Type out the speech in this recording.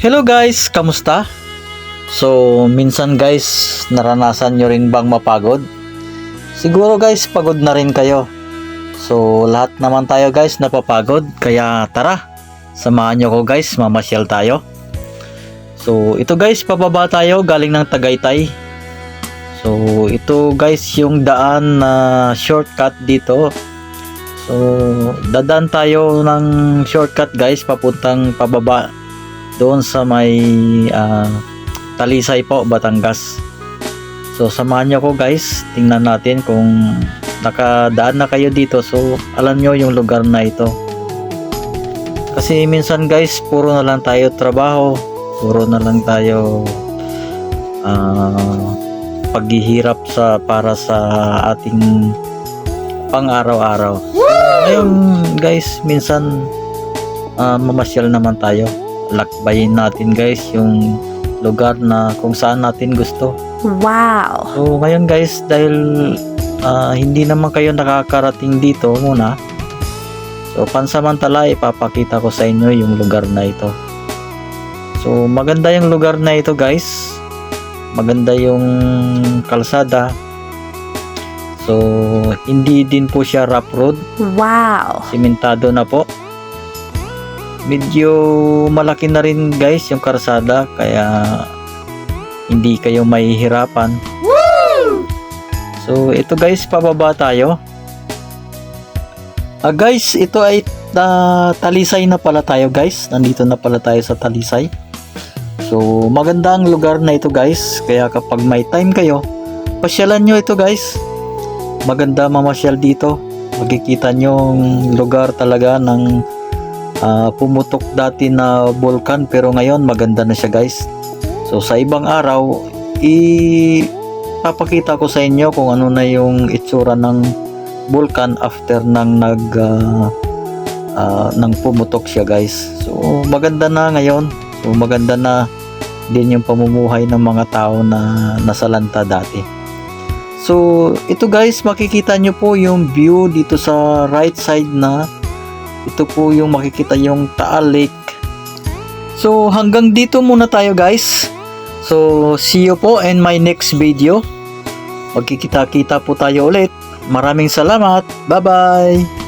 Hello guys, kamusta? So, minsan guys, naranasan nyo rin bang mapagod? Siguro guys, pagod na rin kayo. So, lahat naman tayo guys napapagod, kaya tara, samahan nyo ko guys, mamasyal tayo. So, ito guys, pababa tayo galing ng Tagaytay. So, ito guys yung daan na shortcut dito. So, dadaan tayo ng shortcut guys, papuntang pababa doon sa may ah, Talisay po, Batangas. So samahan niyo ko guys, tingnan natin kung nakadaan na kayo dito. So alam nyo yung lugar na ito. Kasi minsan guys, puro na lang tayo trabaho, puro na lang tayo ah, paghihirap sa para sa ating pang-araw-araw. Ngayon guys, minsan ah, mamasyal naman tayo lakbayin natin guys yung lugar na kung saan natin gusto. Wow. So ngayon guys dahil ah, hindi naman kayo nakakarating dito muna. So pansamantala ipapakita ko sa inyo yung lugar na ito. So maganda yung lugar na ito guys. Maganda yung kalsada. So hindi din po siya rough road Wow. simentado na po. Medyo malaki na rin guys yung karsada kaya hindi kayo mahihirapan. So ito guys, pababa tayo. Ah guys, ito ay ah, Talisay na pala tayo guys. Nandito na pala tayo sa Talisay. So maganda ang lugar na ito guys. Kaya kapag may time kayo, pasyalan nyo ito guys. Maganda mamasyal dito. Makikita nyo yung lugar talaga ng ah, pumutok dati na vulkan pero ngayon maganda na siya guys. So sa ibang araw, ipapakita ko sa inyo kung ano na yung itsura ng vulkan after nang nag ah, ah, nang pumutok siya guys. So maganda na ngayon. So maganda na din yung pamumuhay ng mga tao na nasalanta dati. So ito guys makikita nyo po yung view dito sa right side na ito po yung makikita yung Taal Lake. So hanggang dito muna tayo guys. So see you po in my next video. Magkikita-kita po tayo ulit. Maraming salamat. Bye-bye.